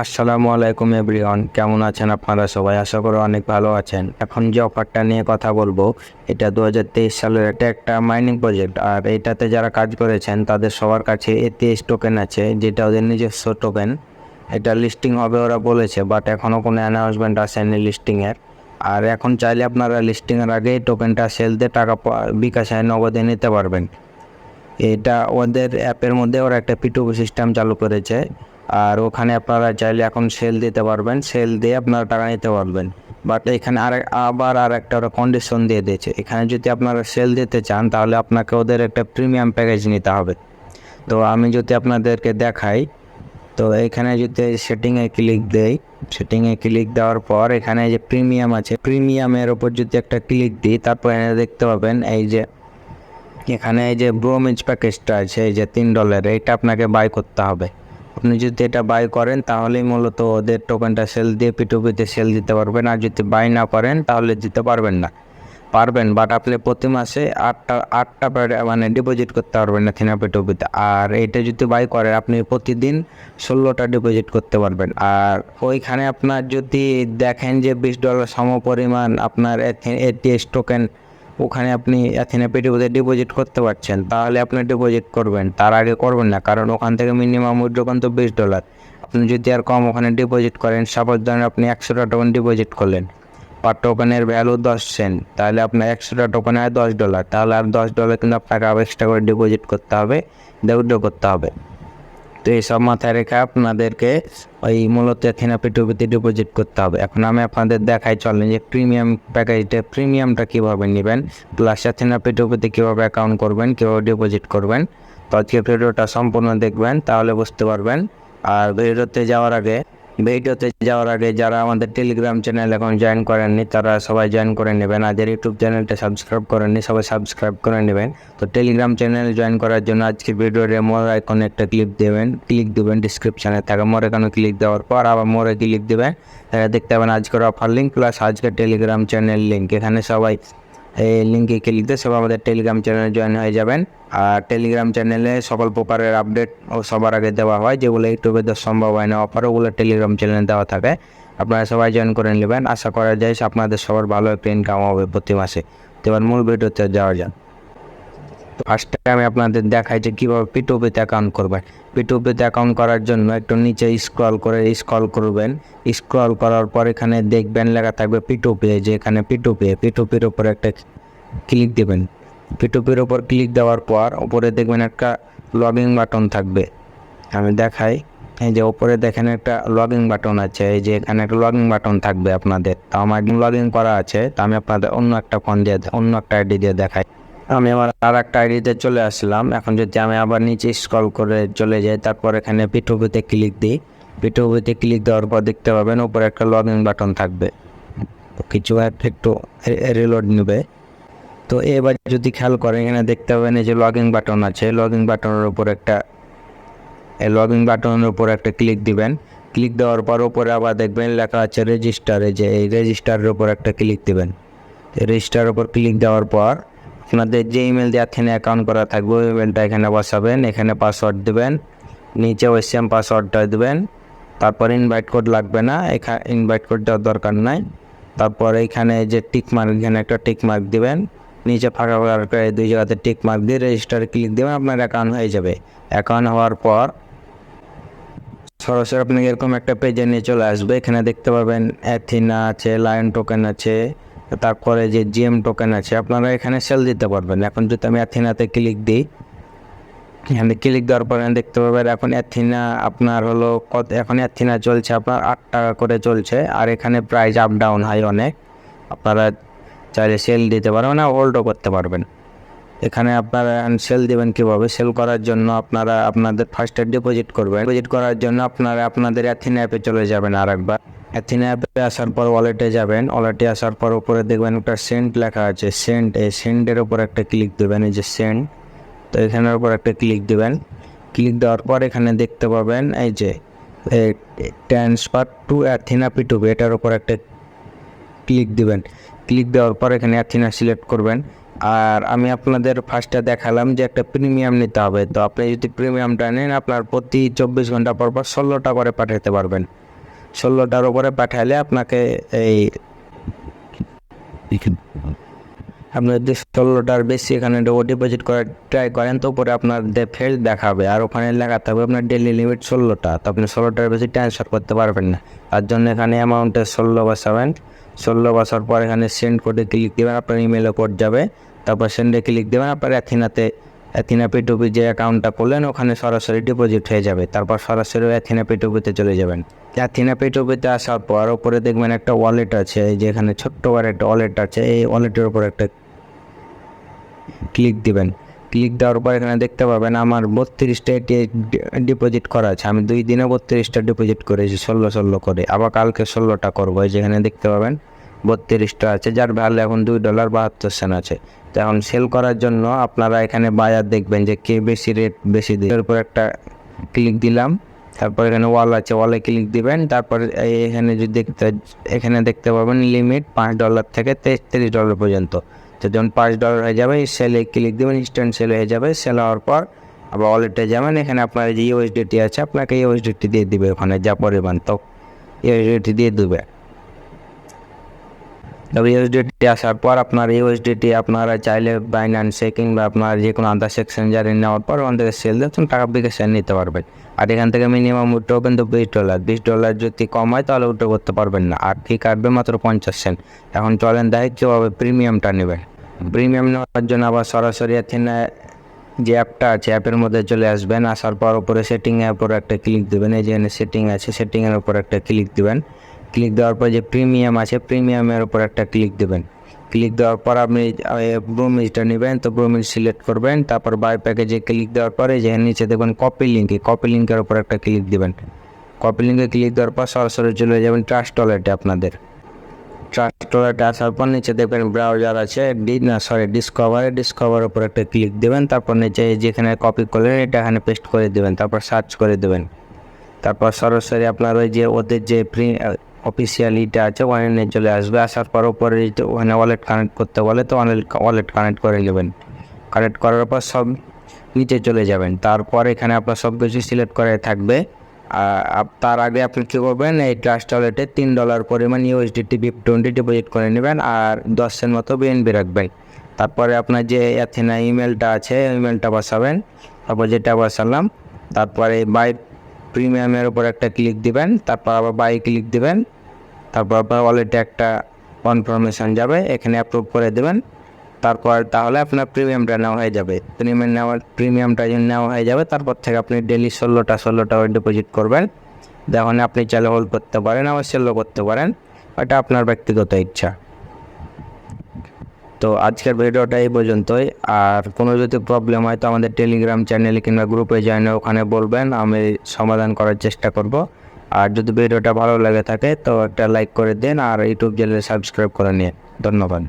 আসসালামু আলাইকুম এভরিওয়ান, কেমন আছেন আপনারা সবাই? আশা করি অনেক ভালো আছেন। এখন যে অফারটা নিয়ে কথা বলব, এটা দু হাজার তেইশ সালের এটা একটা মাইনিং প্রজেক্ট আর এটাতে যারা কাজ করেছেন, তাদের সবার কাছে এটিএস টোকেন আছে, যেটা ওদের নিজস্ব টোকেন এটা লিস্টিং হবে ওরা বলেছে বাট এখনও কোনো অ্যানাউন্সমেন্ট আসেনি লিস্টিংয়ের আর এখন চাইলে আপনারা লিস্টিংয়ের আগে টোকেনটা সেল দিয়ে টাকা বিকাশে নগদে নিতে পারবেন। এটা ওদের অ্যাপের মধ্যে ওরা একটা পিটুপি সিস্টেম চালু করেছে। আর ওখানে আপনারা চাইলে এখন সেল দিতে পারবেন। সেল দিয়ে আপনারা টাকা নিতে পারবেন। বাট এখানে আর, আবার আর একটা ওরা কন্ডিশন দিয়ে দিয়েছে। এখানে যদি আপনারা সেল দিতে চান, তাহলে আপনাকে ওদের একটা প্রিমিয়াম প্যাকেজ নিতে হবে। তো আমি যদি আপনাদেরকে দেখাই, তো এখানে যদি সেটিংয়ে ক্লিক দেই সেটিংয়ে ক্লিক দেওয়ার পর এখানে যে প্রিমিয়াম আছে প্রিমিয়ামের ওপর যদি একটা ক্লিক দিই, তারপর এখানে দেখতে পাবেন এই যে, এখানে এই যে ব্রোমেজ প্যাকেজটা আছে, এই যে তিন ডলার এইটা আপনাকে বাই করতে হবে। আপনি যদি এটা বাই করেন, তাহলেই মূলত ওদের টোকেনটা সেল দিয়ে পিটুপিতে সেল দিতে পারবেন। আর যদি বাই না করেন, তাহলে দিতে পারবেন না। পারবেন বাট আপনি প্রতি মাসে আটটা আটটা মানে ডিপোজিট করতে পারবেন না থিনা পিটুপিতে আর এটা যদি বাই করেন, আপনি প্রতিদিন ষোলোটা ডিপোজিট করতে পারবেন। আর ওইখানে আপনার যদি দেখেন যে বিশ ডলার সম পরিমাণ আপনার এটিএস টোকেন ওখানে আপনি অ্যাথেনা পেটিপোতে ডিপোজিট করতে পারছেন, তাহলে আপনি ডিপোজিট করবেন। তার আগে করবেন না, কারণ ওখান থেকে মিনিমাম উইড্রো তো বিশ ডলার আপনি যদি আর কম ওখানে ডিপোজিট করেন সাপোজ ধরেন আপনি একশোটা টোকেন ডিপোজিট করলেন। পার টোকেনের ভ্যালু দশ সেন্ট তাহলে আপনার একশোটা টোকেন হয় দশ ডলার তাহলে আর দশ ডলার কিন্তু আপনাকে আবার এক্সট্রা করে ডিপোজিট করতে হবে উইড্রো করতে হবে। তো এইসব মাথায় রেখে আপনাদেরকে ওই মূলত থেরাপি টুপিতে ডিপোজিট করতে হবে। এখন আমি আপনাদের দেখাই, চলেন যে প্রিমিয়াম প্যাকেজটা প্রিমিয়ামটা কীভাবে নেবেন প্লাস থেরাপি টুপিতে কীভাবে অ্যাকাউন্ট করবেন, কীভাবে ডিপোজিট করবেন। তো আজকে ভিডিওটা সম্পূর্ণ দেখবেন, তাহলে বুঝতে পারবেন। আর ভিডিওতে যাওয়ার আগে ভিডিওতে যাওয়ার আগে যারা আমাদের টেলিগ্রাম চ্যানেল এখন জয়েন করেননি, তারা সবাই জয়েন করে নেবেন। আর যারা ইউটিউব চ্যানেলটা সাবস্ক্রাইব করেননি, সবাই সাবস্ক্রাইব করে নেবেন। তো টেলিগ্রাম চ্যানেল জয়েন করার জন্য আজকে ভিডিওর মোর আইকনে একটা ক্লিক দেবেন। ক্লিক দেবেন ডিসক্রিপশানে থাকে মোর এখানে ক্লিক দেওয়ার পর আবার মোরে ক্লিক দেবেন। দেখতে পাবেন আজকের অফার লিঙ্ক প্লাস আজকের টেলিগ্রাম চ্যানেল লিঙ্ক এখানে সবাই এই লিঙ্কে ক্লিক দিয়ে সবাই আমাদের টেলিগ্রাম চ্যানেলে জয়েন হয়ে যাবেন। আর টেলিগ্রাম চ্যানেলে সকল প্রকারের আপডেট সবার আগে দেওয়া হয়, যেগুলো ইউটিউবে দেওয়া সম্ভব হয় না অফার ওগুলো টেলিগ্রাম চ্যানেলে দেওয়া থাকে। আপনারা সবাই জয়েন করে নেবেন। আশা করা যায় আপনাদের সবার ভালো একটা ইনকাম হবে প্রতি মাসে। এবার মূল ভিডিওতে যাওয়া যাক। ফার্স্টে আমি আপনাদের দেখাই যে কীভাবে পিটুপিতে অ্যাকাউন্ট করবেন। পিটুপিতে অ্যাকাউন্ট করার জন্য একটু নিচে স্ক্রল করে স্ক্রল করবেন। স্ক্রল করার পর এখানে দেখবেন লেখা থাকবে পিটুপি যে এখানে পিটুপি পিটুপির উপরে একটা ক্লিক দেবেন। পিটুপির উপর ক্লিক দেওয়ার পর উপরে দেখবেন একটা লগিং বাটন থাকবে। আমি দেখাই, এই যে উপরে দেখেন একটা লগিং বাটন আছে, এই যে এখানে একটা লগিং বাটন থাকবে আপনাদের। তো আমার লগিং করা আছে, তো আমি আপনাদের অন্য একটা ফোন দিয়ে, অন্য একটা আইডি দিয়ে দেখাই। আমি আমার আর একটা আইডিতে চলে আসলাম। এখন যদি আমি আবার নিচে স্ক্রল করে চলে যাই, তারপর এখানে পিটুপিতে ক্লিক দিই। পিটুপিতে ক্লিক দেওয়ার পর দেখতে পাবেন উপরে একটা লগ ইন বাটন থাকবে কিছু একটা রিলোড নেবে। তো এবার যদি খেয়াল করেন, এখানে দেখতে পাবেন এই যে লগ ইন বাটন আছে। লগ ইন বাটনের উপর একটা, এই লগ ইন বাটনের উপর একটা ক্লিক দিবেন। ক্লিক দেওয়ার পর উপরে আবার দেখবেন লেখা আছে রেজিস্টারে যে এই রেজিস্টারের উপর একটা ক্লিক দিবেন। রেজিস্টারের উপর ক্লিক দেওয়ার পর আপনাদের যে ইমেল দিয়ে এখানে অ্যাকাউন্ট করা থাকবে, ওই ইমেলটা এখানে বসাবেন, এখানে পাসওয়ার্ড দেবেন, নিচে ওই সেম পাসওয়ার্ডটা দেবেন, তারপর ইনভাইট কোড লাগবে না এখানে ইনভাইট কোড দেওয়ার দরকার নাই, তারপর এখানে যে টিক মার্ক এখানে একটা টিক মার্ক দেবেন, নিচে ফাঁকা ফাঁকা করে দুই জায়গাতে টিক মার্ক দিয়ে রেজিস্টার ক্লিক দেবেন, আপনার অ্যাকাউন্ট হয়ে যাবে। অ্যাকাউন্ট হওয়ার পর সরাসরি আপনি এরকম একটা পেজে নিয়ে চলে আসবে, এখানে দেখতে পাবেন অ্যাথিনা আছে লায়ন টোকেন আছে তারপরে যে জিএম টোকেন আছে, আপনারা এখানে সেল দিতে পারবেন। এখন যদি আমি অ্যাথিনাতে ক্লিক দিই, এখানে ক্লিক দেওয়ার পরে দেখতে পাবেন এখন অ্যাথিনা আপনার হলো কত, এখন অ্যাথিনা চলছে আপনার আট টাকা করে চলছে, আর এখানে প্রাইস আপ ডাউন হয় অনেক। আপনারা চাইলে সেল দিতে পারবেন না হোল্ডও করতে পারবেন। এখানে আপনারা সেল দেবেন কীভাবে? সেল করার জন্য আপনারা আপনাদের ফার্স্টে ডিপোজিট করবেন। ডিপোজিট করার জন্য আপনারা আপনাদের অ্যাথিনা অ্যাপে চলে যাবেন আর একবার অ্যাথিনা অ্যাপে আসার পর ওয়ালেটে যাবেন, ওয়ালেটে আসার পর উপরে দেখবেন একটা সেন্ট লেখা আছে, সেন্ট, এই সেন্টের উপর একটা ক্লিক দেবেন, এই যে সেন্ট, তো এখানের উপর একটা ক্লিক দেবেন। ক্লিক দেওয়ার পর এখানে দেখতে পাবেন, এই যে ট্রান্সফার টু অ্যাথিনা পিটুপি এটার উপর একটা ক্লিক দেবেন। ক্লিক দেওয়ার পর এখানে অ্যাথিনা সিলেক্ট করবেন। আর আমি আপনাদের ফার্স্টে দেখালাম যে একটা প্রিমিয়াম নিতে হবে, তো আপনি যদি প্রিমিয়ামটা নেন, আপনার প্রতি চব্বিশ ঘণ্টা পর পর ষোলোটা করে পাঠাতে পারবেন। ষোলোটার উপরে পাঠালে আপনাকে এই আপনি যদি ষোলোটার বেশি এখানে ডিপোজিট করে ট্রাই করেন তো উপরে আপনার ফেল দেখাবে আর ওখানে লেখা থাকবে আপনার ডেলি লিমিট ষোলোটা তো আপনি ষোলোটার বেশি ট্রান্সফার করতে পারবেন না। তার জন্য এখানে অ্যামাউন্টে ষোলো বসাবেন। ষোলো বছর পর এখানে সেন্ড কোডে ক্লিক দেবেন আপনার ইমেলে কোড যাবে। তারপর সেন্ডে ক্লিক দেবেন আপনার অ্যাথিনাতে অ্যাথিনা পিটুপি যে অ্যাকাউন্টটা করলেন, ওখানে সরাসরি ডিপোজিট হয়ে যাবে। তারপর সরাসরি অ্যাথিনা পিটুপিতে চলে যাবেন। অ্যাথিনা পিটুপিতে আসার পর ওপরে দেখবেন একটা ওয়ালেট আছে, এই যে এখানে ছোট্ট বড় একটা ওয়ালেট আছে, এই ওয়ালেটের উপর একটা ক্লিক দিবেন। ক্লিক দেওয়ার পর এখানে দেখতে পাবেন আমার বত্রিশটা এটি ডিপোজিট করা আছে। আমি দুই দিনে বত্রিশটা ডিপোজিট করেছি, ষোলো ষোলো করে। আবার কালকে ষোলোটা করব। যেখানে দেখতে পাবেন, বত্রিশটা আছে, যার ভ্যালু এখন দুই ডলার বাহাত্তর সেন্ট আছে। তো এখন সেল করার জন্য আপনারা এখানে বাজার দেখবেন যে কে বেশি রেট বেশি দিন এর উপর একটা ক্লিক দিলাম, তারপর এখানে ওয়াল আছে ওয়ালে ক্লিক দিবেন, তারপর এখানে যদি দেখতে এখানে দেখতে পাবেন লিমিট পাঁচ ডলার থেকে তেত্রিশ ডলার পর্যন্ত। তো যখন পাঁচ ডলার হয়ে যাবে সেলে ক্লিক দেবেন ইনস্ট্যান্ট সেল হয়ে যাবে সেল হওয়ার পর আবার ওয়ালেটে যাবেন, এখানে আপনার যে ইউএসডিটি আছে, আপনাকে ইউএসডিটি দিয়ে দিবে ওখানে যা পরিমাণ। তো ইউএসডিটি দিয়ে দেবে। ইউএসডিটি আসার পর আপনার ইউএসডিটি আপনারা চাইলে বাইন্যান্সে কিংবা আপনার যে কোনো আদার্স এক্সচেঞ্জারে নেওয়ার পর ওখান থেকে সেল দিয়ে টাকা বিকাশে নিতে পারবেন। আর এখান থেকে মিনিমাম উঠতেও কিন্তু বিশ ডলার বিশ ডলার যদি কম হয়, তাহলে উঠে করতে পারবেন না। আর ফি কাটবে মাত্র পঞ্চাশ সেন্ট এখন চলেন দেখে কীভাবে প্রিমিয়ামটা নেবেন। প্রিমিয়াম নেওয়ার জন্য আবার সরাসরি এখানে যে অ্যাপটা আছে, অ্যাপের মধ্যে চলে আসবেন। আসার পর উপরে সেটিংয়ের উপর একটা ক্লিক দেবেন। এই যে সেটিং আছে সেটিংয়ের উপর একটা ক্লিক দিবেন। ক্লিক দেওয়ার পর যে প্রিমিয়াম আছে প্রিমিয়ামের উপর একটা ক্লিক দেবেন। ক্লিক দেওয়ার পর আপনি ব্রোমিজটা নেবেন, তো ব্রোমিজ সিলেক্ট করবেন, তারপর বাই প্যাকেজে ক্লিক দেওয়ার পরে যে নিচে দেখবেন কপি লিঙ্কে কপি লিঙ্কের উপর একটা ক্লিক দেবেন। কপি লিঙ্কে ক্লিক দেওয়ার পর সরাসরি চলে যাবেন ট্রাস্ট ওয়ালেটে আপনাদের। ট্রাস্ট ওয়ালেটে আসার পর নিচে দেখবেন ব্রাউজার আছে না সরি ডিসকভারে ডিসকভার উপর একটা ক্লিক দেবেন, তারপর নিচে যেখানে কপি করলেন, এটা এখানে পেস্ট করে দেবেন, তারপর সার্চ করে দেবেন। তারপর সরাসরি আপনার ওই যে ওদের যে প্রি অফিসিয়াল ইটা আছে ওখানে চলে আসবে। আসার পর যদি ওখানে ওয়ালেট কানেক্ট করতে বলে, তো ওয়ালেট কানেক্ট করে নেবেন। কানেক্ট করার পর সব নিচে চলে যাবেন। তারপর এখানে আপনার সব কিছু সিলেক্ট করে থাকবে আর তার আগে আপনি কী করবেন, এই ট্রাস্ট ওয়ালেটে তিন ডলার পরিমাণ ইউএসডিটি বিপ টোয়েন্টি ডিপোজিট করে নেবেন আর দশ সেন্ট মতো বিএনবি রাখবেন। তারপরে আপনার যে অ্যাথেনা ইমেলটা আছে ইমেলটা বসাবেন। তারপর যেটা বসালাম, তারপরে বাই প্রিমিয়ামের উপর একটা ক্লিক দিবেন, তারপর আবার বাই ক্লিক দিবেন, তারপর আপনার ওয়ালেটে একটা কনফার্মেশন যাবে, এখানে অ্যাপ্রুভ করে দেবেন, তারপর তাহলে আপনার প্রিমিয়ামটা নেওয়া হয়ে যাবে। প্রিমিয়াম নেওয়ার প্রিমিয়ামটা যখন নেওয়া হয়ে যাবে, তারপর থেকে আপনি ডেলি ষোলোটা ষোলোটা ডিপোজিট করবেন। যখন আপনি চাইলে হোল্ড করতে পারেন, আবার সেলও করতে পারেন, এটা আপনার ব্যক্তিগত ইচ্ছা। তো আজকের ভিডিওটা এই পর্যন্তই। আর কোনো যদি প্রবলেম হয় তো আমাদের টেলিগ্রাম চ্যানেলে কিংবা গ্রুপে জয়েন ওখানে বলবেন, আমি সমাধান করার চেষ্টা করব। আর যদি ভিডিওটা ভালো লাগে থাকে তো একটা লাইক করে দিন, আর ইউটিউব চ্যানেলে সাবস্ক্রাইব করে নিন। ধন্যবাদ।